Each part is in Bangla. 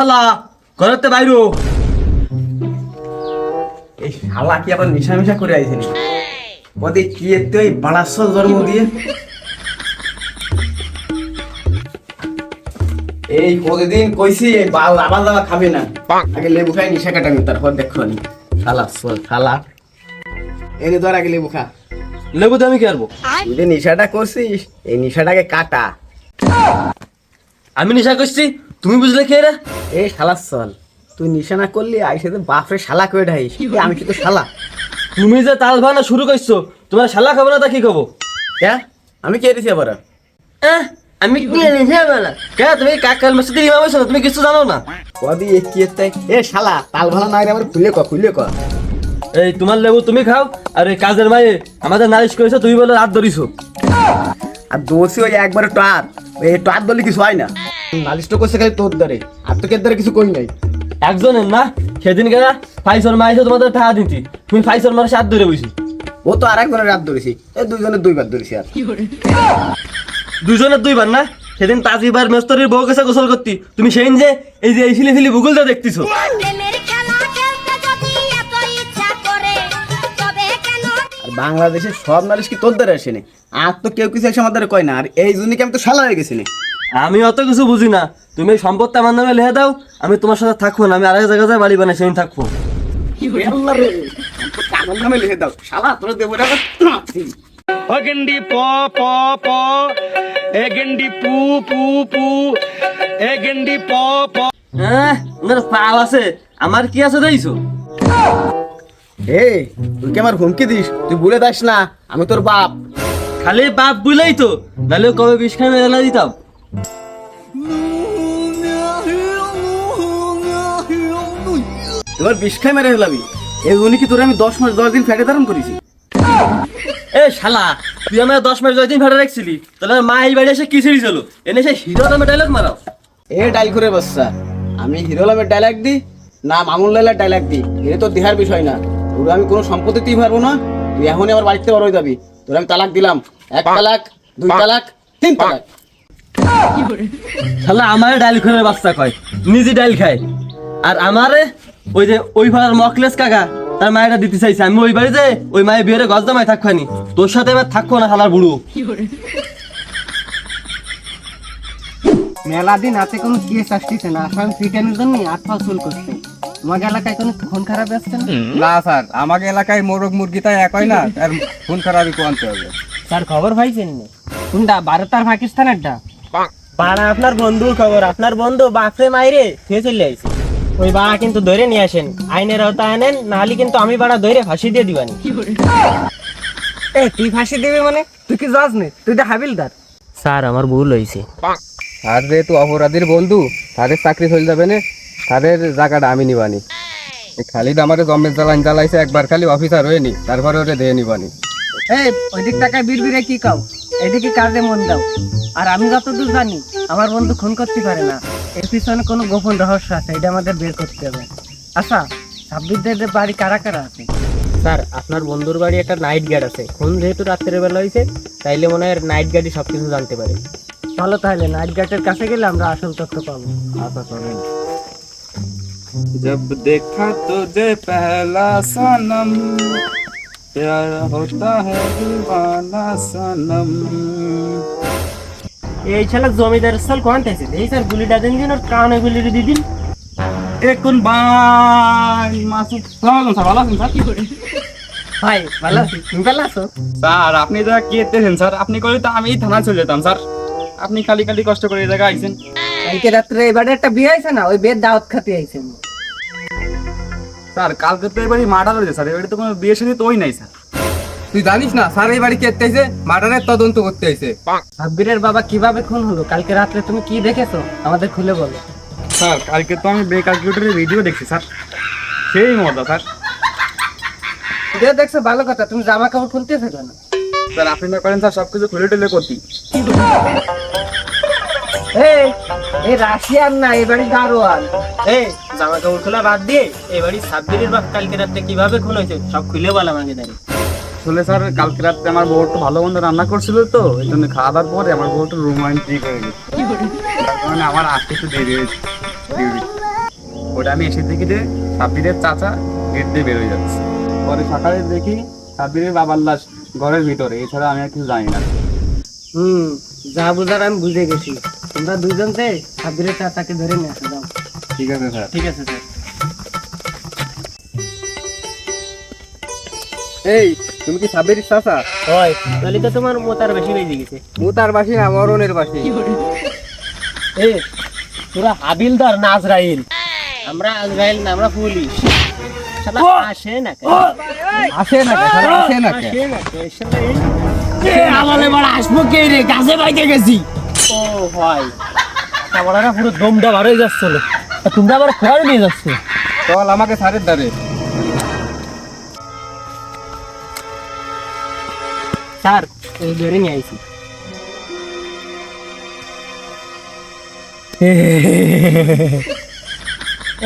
শালা ঘরেতে বাইরো। এই শালা কি আবার মিশা মিশা করে আইছিনি ওদের কি এতে বাড়াচ্ছ জন্ম দিয়ে? এই প্রতিদিন কইছি এই বাল আবার দাবা খাবে না। আগে লেবু খাই নিশা তারপর দেখো নি শালা শালা। এনে ধর আগে লেবু খা। লেবু দিয়ে আমি কি আরবো তুই যে নিশাটা করছিস এই নিশাটাকে কাটা। আমি নেশা করছি? তুমি বুঝলে কে রে? এই শালা চল তুই নিশানা করলি আইসে তো বাপরে শালা করে ঢাইস। আমি কি তো শালা? তুমি যে তাল ভানা শুরু করছ তোমার শালা খাব না তা কি খাব? হ্যাঁ আমি কে দিছি আবার? আহ, আমি কি নেশা বলা কে তুমি কাকাল মসজিদের ইমাম হইছো না তুমি কিছু জানো না? কদি এ কি এতে এ শালা তাল ভালো না আমার খুলে ক খুলে ক। এই তোমার লেবু তুমি খাও আর এই কাজের মায়ে আমাদের নালিশ করেছ তুমি বলে রাত ধরিছো। আর দোষী ওই একবারে টাত এই টাত বলে কিছু হয় না। নালিশ তো করছে খালি তোর দ্বারে। আর তো দ্বারে কিছু কই নাই। একজনের না? সেদিন কেনা ফাইসর তোমাদের টাকা দিতি তুমি ফাইসর মারে সাত ধরে বইছি। ও তো আর একজনের রাত ধরেছি। এই দুইজনের দুইবার ধরেছি আর। দুজনের দুইবার না? সেদিন তাজিবার মেস্তরির বউ কাছে গোসল করতি। তুমি সেই যে এই যে এই ফিলি ফিলি ভূগোলটা দেখতিছো। বাংলাদেশের সব নালিশ কি তোর দ্বারে আসেনি? আর তো কেউ কিছু এসে আমার দ্বারা কয় না। আর এই জন্য কি আমি তো শালা হয়ে গেছি নি। আমি অত কিছু বুঝি না। তুমি সম্পদটা আমার নামে লিখে দাও আমি তোমার সাথে থাকব না আমি আরেক জায়গায় বাড়ি বানাই সেদিন থাকব। এ আমার নামে লিখে দাও। শালা তোরা দেবো রে আবার প প প এগেন্ডি পু পু পু এগেন্ডি প প। হ্যাঁ ওনার পাল আছে আমার কি আছে দেখছ? এ তুই কি আমার হুমকি দিস? তুই ভুলে যাস না আমি তোর বাপ। খালি বাপ বুঝলেই তো নাহলে কবে বিষ খাই মেলা দিতাম। তোমার বিষ খাই মেরে ফেলাবি। এই উনি কি তোর আমি দশ মাস দশ দিন ফ্যাটে ধারণ করেছি? এ শালা তুই আমার দশ মাস দশ দিন রাখছিলি। তাহলে মা এই বাড়ি এসে কি এনে সে হিরো নামে ডায়লগ মারাও। এ ডাইল করে বসছা আমি হিরো লামের ডায়লগ দিই না মামুন লাইলার ডায়লগ দিই এটা তো দেহার বিষয় না। তোর আমি কোনো সম্পত্তি দিতে পারব না তুই এখনই আমার বাড়িতে বড় হয়ে যাবি। তোর আমি তালাক দিলাম এক তালাক দুই তালাক তিন তালাক। শালা আমারে ডাইল করে বাচ্চা কয়? নিজে ডাইল খায়। আর আমারে ওই যে ওই ভাড়ার মকলেস কাকা তার মায়েরা দিতে চাইছে। আমি ওই বাড়িতে ওই মায়ের বিয়ের গজ দামাই থাকবানি তোর সাথে এবার থাকব না শালার বুড়ো। মেলা দিন হাতে কোনো কেস আসতেছে না। আসামি পিটানোর জন্য চুল করছে। তোমার এলাকায় কোনো খুন খারাপ আসছে না? স্যার। আমাকে এলাকায় মোরগ মুরগি তাই এক হয় না আর খুন খারাপই কোয়ান্তে হবে। স্যার খবর পাইছেন না? কোনটা? ভারত আর পাকিস্তানেরটা? পাড়া আপনার বন্ধুর খবর আপনার বন্ধু বাপরে মাইরে ফিরে চলে আইছে। ওই বাড়া কিন্তু ধরে নিয়ে আসেন আইনের আওতায় আনেন নাহলে কিন্তু আমি বাড়া ধরে ফাঁসি দিয়ে দিবানি। এ তুই ফাঁসি দিবি মানে? তুই কি যাস নে? তুই তো হাবিলদার। স্যার আমার ভুল হয়েছে আর যেহেতু অপরাধীর বন্ধু তাদের চাকরি চলে যাবে না? তাদের জায়গাটা আমি নিবানি। এই খালিদ আমার জমের জ্বালান জ্বালাইছে একবার খালি অফিসার হয়নি তারপরে ওরে দিয়ে নিবানি। এই ওই দিক টাকায় বীরে কি কাও? এদিকে কাজে মন দাও আর আমি যতদূর জানি আমার বন্ধু খুন করতে পারে না এর পিছনে কোনো গোপন রহস্য আছে এটা আমাদের বের করতে হবে আচ্ছা ছাব্বিশদের বাড়ি কারা কারা আছে স্যার আপনার বন্ধুর বাড়ি একটা নাইট গার্ড আছে খুন যেহেতু রাত্রের বেলা হয়েছে তাইলে মনে হয় নাইট গার্ডই সব কিছু জানতে পারে চলো তাহলে নাইট গার্ডের কাছে গেলে আমরা আসল তথ্য পাবো जब देखा तुझे पहला सनम प्यार होता है दीवाना सनम এই ছেলে জমিদার স্থল কোন থেকে এই স্যার গুলিটা দিন দিন ওর কানে গুলি দিয়ে দিন এখন ভাই মাসুদ সালাম স্যার ভালো আছেন স্যার ভাই ভালো আছি তুমি ভালো আছো স্যার আপনি যা কি এতেছেন স্যার আপনি করলে তো আমি থানা চলে যেতাম স্যার আপনি খালি খালি কষ্ট করে এই জায়গায় আইছেন কালকে রাত্রে এবারে একটা বিয়ে হয়েছে না ওই বিয়ের দাওয়াত খাতে আইছেন স্যার কালকে তো এবারে মার্ডার হয়েছে স্যার। এবারে তো কোনো বিয়ে সাথে তোই নাই স্যার। তুই জানিস না স্যার এই বাড়ি কে এসে মার্ডারের তদন্ত করতে আইছে সাব্বিরের বাবা কীভাবে খুন হলো? কালকে রাত্রে তুমি কি দেখেছ? আমাদের খুলে বলো। স্যার কালকে তো আমি বে ক্যালকুলেটরের ভিডিও দেখছি স্যার। সেই মজা স্যার। ভিডিও দেখছ ভালো কথা তুমি জামা কাপড় খুলতেছো কেন? স্যার আপনি না করেন স্যার সবকিছু খুলে টুলে করতি এই এই রাশিয়ান না এবারে দারোয়ান এই জামা কাপড় খোলা বাদ দিয়ে এই বাড়ি সাব্বিরের বাপ কালকে রাত্রে কীভাবে খুন হয়েছে সব খুলে বলা আমাকে দাঁড়িয়ে আসলে স্যার কালকে রাত্রে আমার বউ একটু ভালো মন্দ রান্না করছিল তো এই জন্য খাওয়া দাওয়ার পরে আমার বউ একটু রোমান্টিক হয়ে গেছে। কারণে আমার আসতে একটু দেরি হয়েছে ওটা আমি এসে দেখি যে সাব্বিরের চাচা গেট দিয়ে বেরোয় যাচ্ছে। পরে সকালে দেখি সাব্বিরের বাবার লাশ ঘরের ভিতরে এছাড়া আমি আর কিছু জানি না। হুম যা বুঝার আমি বুঝে গেছি। তোমরা দুজন যে সাবিরের চাচাকে ধরে নিয়ে ঠিক আছে স্যার। ঠিক আছে স্যার। এই তুমি কি সাব্বিরের চাচা হয় তাহলে তো তোমার মোতার বেশি বেজে গেছে। মুতার বাসি না মরণের বাসি। এ তোরা হাবিলদার না আজরাইল? আমরা আজরাইল না আমরা পুলিশ। শালা আসে না কেন? আসে না শালা আসে না? আসে না? শালা এই- আমালে বড় আসব কে রে? গাছে বাইতে গেছি। ও হয়। কামড়ারা পুরো দমটা বার হয়ে যাচ্ছিল তোমরা আবার নিয়ে যাচ্ছ। চল আমাকে দ্বারে। স্যার এই ধরে নিয়ে আইছি।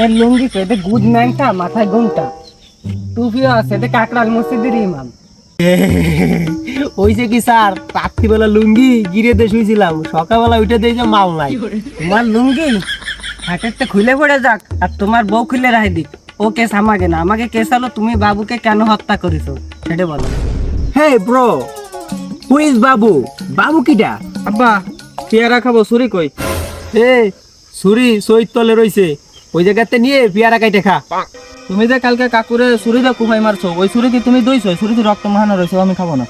এর লুঙ্গি পেতে গুড ন্যাংটা মাথায় ঘুমটা টুপিও আছে এতে কাকড়াল মসজিদের ইমাম। ওইছে কি স্যার রাত্রিবেলা লুঙ্গি গিরে দিয়ে শুয়েছিলাম সকালবেলা উঠে দিয়ে যে মাল নাই। তোমার লুঙ্গি? হাটেরটা খুলে পড়ে যাক আর তোমার বউ খুলে রাখে দিক। ও কেস আমাকে না আমাকে কেস হলো তুমি বাবুকে কেন হত্যা করেছ? সেটা বলো। হে ব্রো হু ইজ বাবু? বাবু কিটা আব্বা পেয়ারা খাব সুরি কই? এ সুরি সৈত তলে রইছে। ওই জায়গাতে নিয়ে পেয়ারা কাইটে খা। তুমি যে কালকে কাকুরে সুরি দা কুফাই মারছো ওই সুরি কি তুমি দইছো সুরিতে রক্ত মাহানো রয়েছে আমি খাব না।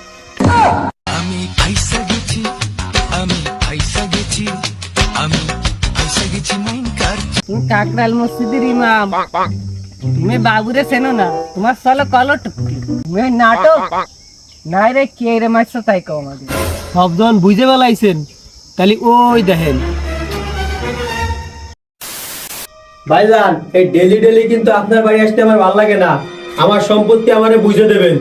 তুমি কাকড়াল মসজিদের ইমাম। তুমি বাবুরে চেনো না তোমার চলো কলো টুকি তুমি নাটক? নাই রে কে রে মারছো তাই আমাকে? সবজন বুঝে বেলাইছেন তাহলে ওই দেখেন। ভাইজান এই ডেলি ডেলি কিন্তু আপনার বাড়ি আসতে আমার ভালো লাগে না। আমার সম্পত্তি আমারে বুঝে দেবেন।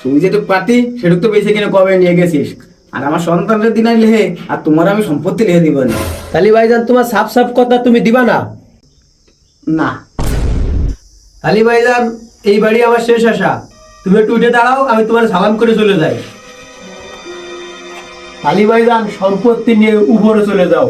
তুই যেটুক পাতি সেটুক তো বেশি কিনে কবে নিয়ে গেছিস? আর আমার সন্তানরে দিনাই লেহে আর তোমার আমি সম্পত্তি লেহে দিব না। তাহলে ভাইজান তোমার সাফ সাফ কথা তুমি দিবা না? না। তাহলে ভাইজান এই বাড়ি আমার শেষ আশা। তুমি একটু উঠে দাঁড়াও আমি তোমার সালাম করে চলে যাই। আলী ভাইজান সম্পত্তি নিয়ে উপরে চলে যাও।